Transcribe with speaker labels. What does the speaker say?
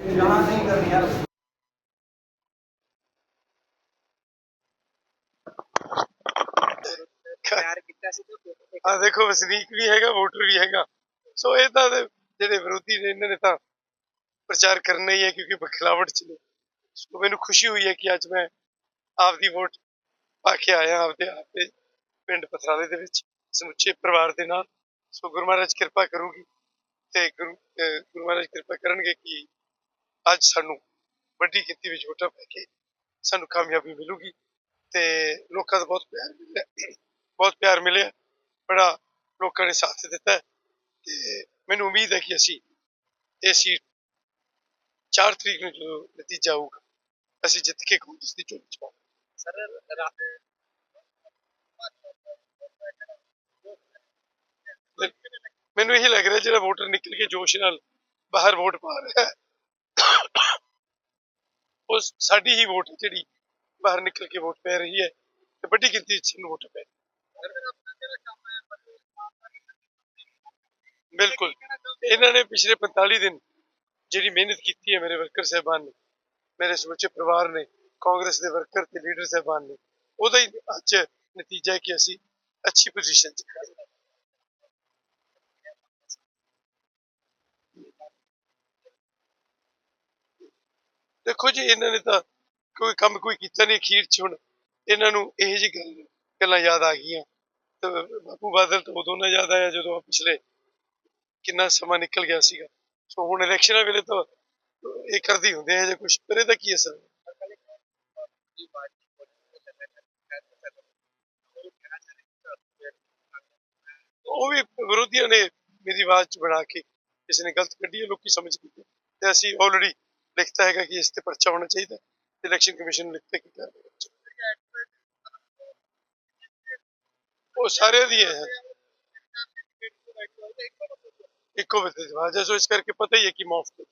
Speaker 1: ਜਾਣਾ ਦੇਖੋ। ਵਸਨੀਕ ਵੀ ਹੈਗਾ ਵੋਟਰ ਵੀ ਹੈਗਾ। ਸੋ ਇਹ ਤਾਂ ਜਿਹੜੇ ਵਿਰੋਧੀ ਨੇ ਇਹਨਾਂ ਨੇ ਤਾਂ ਪ੍ਰਚਾਰ ਕਰਨਾ ਹੀ ਹੈ ਕਿਉਂਕਿ ਬਖਲਾਵਟ ਚ ਨੇ। ਸੋ ਮੈਨੂੰ ਖੁਸ਼ੀ ਹੋਈ ਹੈ ਕਿ ਅੱਜ ਮੈਂ ਆਪ ਦੀ ਵੋਟ ਪਾ ਕੇ ਆਇਆ ਆਪਦੇ ਆਪਦੇ ਪਿੰਡ ਪਥਰਾਲੇ ਦੇ ਵਿੱਚ ਸਮੁੱਚੇ ਪਰਿਵਾਰ ਦੇ ਨਾਲ। ਸੋ ਗੁਰੂ ਮਹਾਰਾਜ ਕਿਰਪਾ ਕਰੂਗੀ ਤੇ ਗੁਰੂ ਗੁਰੂ ਮਹਾਰਾਜ ਕਿਰਪਾ ਕਰਨਗੇ ਕਿ ਅੱਜ ਸਾਨੂੰ ਵੱਡੀ ਗਿਣਤੀ ਵਿੱਚ ਵੋਟਾਂ ਪੈ ਕੇ ਸਾਨੂੰ ਕਾਮਯਾਬੀ ਮਿਲੂਗੀ ਤੇ ਲੋਕਾਂ ਦਾ ਬਹੁਤ ਪਿਆਰ ਮਿਲਿਆ। ਬਹੁਤ ਪਿਆਰ ਮਿਲਿਆ। ਬੜਾ ਲੋਕਾਂ ਨੇ ਸਾਥ ਦਿੱਤਾ ਤੇ ਮੈਨੂੰ ਉਮੀਦ ਹੈ ਕਿ ਅਸੀਂ ਇਹ ਸੀਟ 4 ਤਰੀਕ ਨੂੰ ਜਦੋਂ ਨਤੀਜਾ ਆਊਗਾ ਅਸੀਂ ਜਿੱਤ ਕੇ ਕਾਂਗਰਸ ਦੀ ਚੋਣ ਚ ਪਾਵਾਂਗੇ। ਮੈਨੂੰ ਇਹ ਲੱਗ ਰਿਹਾ ਜਿਹੜਾ ਵੋਟਰ ਨਿਕਲ ਕੇ ਜੋਸ਼ ਨਾਲ ਬਾਹਰ ਵੋਟ ਪਾ ਰਿਹਾ ਹੈ। ਉਹ ਸਾਡੀ ਹੀ ਵੋਟ ਜਿਹੜੀ ਬਾਹਰ ਨਿਕਲ ਕੇ ਵੋਟ ਪੈ ਰਹੀ ਹੈ ਤੇ ਵੱਡੀ ਗਿਣਤੀ ਵਿੱਚ ਸਾਨੂੰ ਵੋਟ ਪੈ ਬਿਲਕੁਲ। ਇਹਨਾਂ ਨੇ ਪਿਛਲੇ 45 ਦਿਨ ਜਿਹੜੀ ਮਿਹਨਤ ਕੀਤੀ ਹੈ ਮੇਰੇ ਵਰਕਰ ਸਾਹਿਬਾਨ ਨੇ, ਮੇਰੇ ਸਮੁੱਚੇ ਪਰਿਵਾਰ ਨੇ, ਕਾਂਗਰਸ ਦੇ ਵਰਕਰ ਤੇ ਲੀਡਰ ਸਾਹਿਬਾਨ ਨੇ, ਉਹਦਾ ਹੀ ਅੱਜ ਨਤੀਜਾ ਹੈ ਕਿ ਅਸੀਂ ਅੱਛੀ ਪੋਜੀਸ਼ਨ 'ਚ ਖੜੇ ਹਾਂ। ਦੇਖੋ ਜੀ, ਇਹਨਾਂ ਨੇ ਤਾਂ ਕੋਈ ਕੰਮ ਕੋਈ ਕੀਤਾ ਨਹੀਂ ਅਖੀਰ ਚ ਹੁਣ। ਇਹਨਾਂ ਨੂੰ ਇਹ ਜੀ ਗੱਲ ਗੱਲਾਂ ਯਾਦ ਆ ਗਈਆਂ। ਤੇ ਬਾਪੂ ਬਾਦਲ ਤੋਂ ਉਦੋਂ ਨਾ ਯਾਦ ਆਇਆ ਜਦੋਂ ਪਿਛਲੇ ਕਿੰਨਾ ਸਮਾਂ ਨਿਕਲ ਗਿਆ ਸੀਗਾ। ਸੋ ਹੁਣ ਇਲੈਕਸ਼ਨਾਂ ਵੇਲੇ ਤਾਂ ਇਹ ਕਰਦੀ ਹੁੰਦੇ ਆ ਜੇ ਕੁਝ ਪਰ ਇਹਦਾ ਕੀ ਅਸਰ? ਉਹ ਵੀ ਵਿਰੋਧੀਆਂ ਨੇ ਮੇਰੀ ਆਵਾਜ਼ ਚ ਬਣਾ ਕੇ ਕਿਸੇ ਨੇ ਗਲਤ ਕੱਢੀ ਹੈ ਲੋਕੀ ਸਮਝ ਗਏ। ਤੇ ਅਸੀਂ ਆਲਰੇਡੀ ਲਿਖਤਾ ਹੈਗਾ ਕਿ ਇਸ ਤੇ ਪਰਚਾ ਹੋਣਾ ਚਾਹੀਦਾ ਇਲੈਕਸ਼ਨ ਕਮਿਸ਼ਨ ਨੂੰ ਲਿਖਤੇ ਕੀ ਉਹ ਸਾਰੇ ਦੀ ਹੈ। ਇੱਕੋ ਬੰਦੇ ਦੀ ਹੈ, ਸੋ ਇਸ ਕਰਕੇ ਪਤਾ ਹੀ ਹੈ ਕਿ ਮੁਫਤ